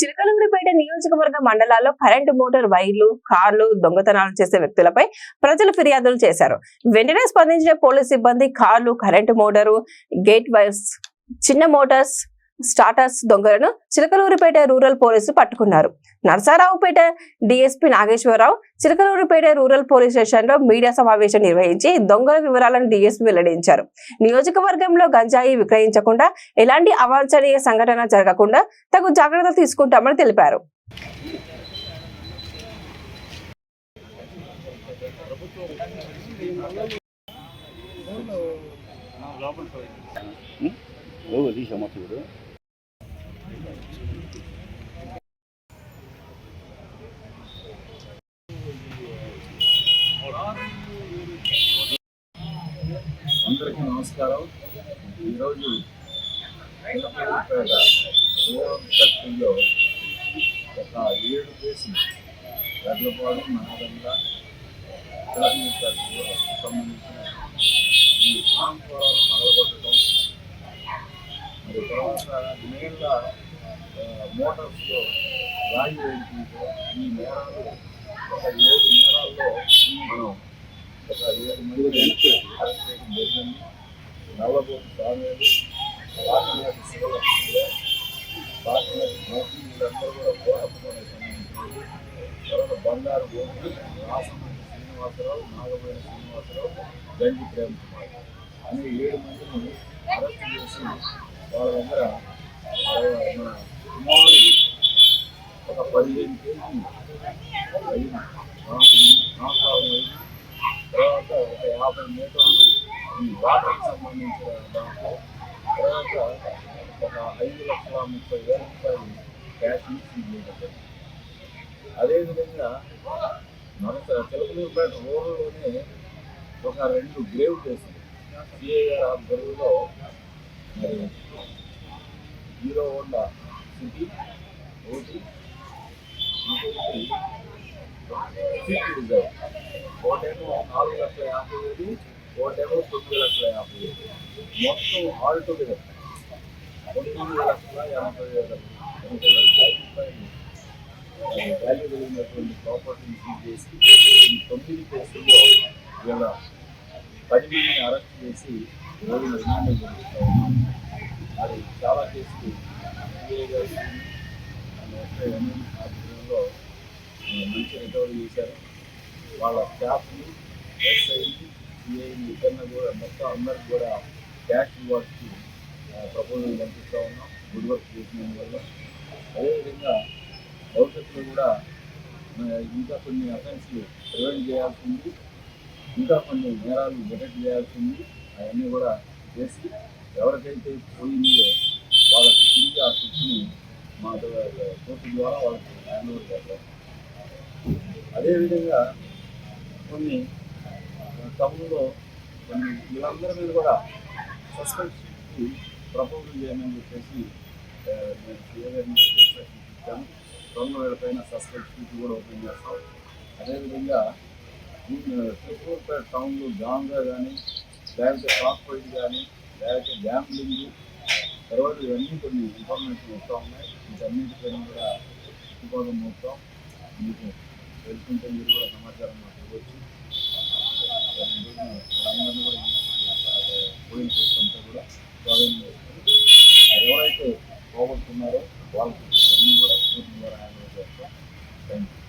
చిలకలూరిపేట నియోజకవర్గ మండలాల్లో current motor వైర్లు కార్లు దొంగతనాలు చేసే వ్యక్తులపై ప్రజలు ఫిర్యాదులు చేశారు. వెంటనే స్పందించిన పోలీస్ సిబ్బంది కార్లు కరెంటు మోటారు గేట్ వైర్స్ చిన్న మోటార్స్ స్టార్టర్స్ దొంగలను చిలకలూరిపేట రూరల్ పోలీసులు పట్టుకున్నారు. Narasaraopet DSP Nageswararao Chilakaluripet rural police స్టేషన్లో మీడియా సమావేశం నిర్వహించి దొంగల వివరాలను డిఎస్పీ వెల్లడించారు. నియోజకవర్గంలో గంజాయి విక్రయించకుండా ఎలాంటి అవాంఛనీయ సంఘటన జరగకుండా తగు జాగ్రత్తలు తీసుకుంటామని తెలిపారు. లోపల అందరికీ నమస్కారం. ఈరోజు చిలకలూరుపేట రూరల్ సర్కిల్లో ఒక ఏడు కేసులు గడ్లపాడు నాగండ సంబంధించిన ఈ ట్రాన్స్ఫారాలు పగలగొట్టడం మరి తర్వాత నీళ్ళ మోటార్స్లో రాయి వేయించడం ఈ నేరాలు ఒక ఏడు నేరాల్లో మనం ఒక ఏడు మంది వెనక్కి అరెస్ట్ చేయడం జరిగింది నల్లబోతు మోసీ వీళ్ళందరూ కూడా పోరాటంలోనే తర్వాత బంగారు గోపి రాసమంది శ్రీనివాసరావు నాగమైన శ్రీనివాసరావు గంజి కుమార్ అనే ఏడు మందిని అరెస్ట్ చేసి వాళ్ళ దగ్గర మన ఒక పదిహేను కేజీ అయిన నాలుగు అయిన తర్వాత ఒక యాభై మీటర్లు ఈ వాటర్కి సంబంధించిన దాంట్లో తర్వాత ఒక ఐదు లక్షల ముప్పై వేల రూపాయలు క్యాష్ చేయడం అదేవిధంగా మన తెలుగుపేట రోడ్లోనే ఒక రెండు గ్రేవ్ కేసులు సిఐ గారి ఆధ్వర్యంలో మరి హీరో హోండా సిటీ ఒకటి ఇంకొకటి స్విఫ్ట్ డిజైర్ నాలుగు లక్షల యాభై వేలు ఓటేమో తొమ్మిది లక్షల యాభై వేలు మొత్తం ఆల్ టుగెదర్ తొమ్మిది లక్షల ఎనభై వేల ఎనభై వేల వాల్యూ కలిగినటువంటి ప్రాపర్టీని సీజ్ చేసి ఈ తొమ్మిది కేసుల్లో వీళ్ళ పది మందిని అరెస్ట్ చేసి రోజులు రిమాండ్ జరుగుతూ ఉన్నాం మరి చాలా కేసులు సిఐ గారు అండ్ ఎస్ఐ అనిల్ మంచి రికవరీ చేశారు వాళ్ళ స్టాఫ్ని ఎస్ఐని సిఐని ఇద్దరిని కూడా మొత్తం అందరికి కూడా క్యాష్ రివార్డ్స్కి ప్రపోజల్ పంపిస్తూ ఉన్నాం. గుడ్ వర్క్ చేసినందువల్ల. అదేవిధంగా భవిష్యత్తులో కూడా ఇంకా కొన్ని అఫెన్స్లు ప్రివెంట్ చేయాల్సింది ఇంకా కొన్ని నేరాలు డిటెక్ట్ చేయాల్సింది అవన్నీ కూడా చేసి ఎవరికైతే పోయిందో వాళ్ళకి తిరిగి ఆ శిక్షని మా కోర్టు ద్వారా వాళ్ళకి హ్యాండ్ ఓవర్ చేస్తాం అదేవిధంగా కొన్ని టౌన్లో కొన్ని వీళ్ళందరి మీద కూడా సస్పెన్షన్కి ప్రపోజల్ చేయమని చెప్పేసి నేను సీఏ గారిని ఇన్స్ట్రక్షన్ ఇచ్చాను తొమ్మిది వేల పైన సస్పెన్షన్ కూడా ఓపెన్ చేస్తాం. అదేవిధంగా చిత్తూరుపేట టౌన్లో గాంగా కానీ లేకపోతే కాక్పైట్ కానీ లేకపోతే గ్యాంబ్లింగ్ తర్వాత ఇవన్నీ కొన్ని ఇన్ఫర్మేషన్ వస్తూ ఉన్నాయి. వీటన్నిటిపైన కూడా ఇంకోటి మొత్తం మీకు తెలుసుకుంటే మీరు కూడా సమాచారం మాకు ఇవ్వచ్చు పోయిన అంతా కూడా స్వాధీనం ఎవరైతే పోగొట్టుకున్నారో వాళ్ళకి అన్నీ కూడా పూర్తి ద్వారా హ్యాండ్ ఓవర్ చేస్తాం థ్యాంక్ యూ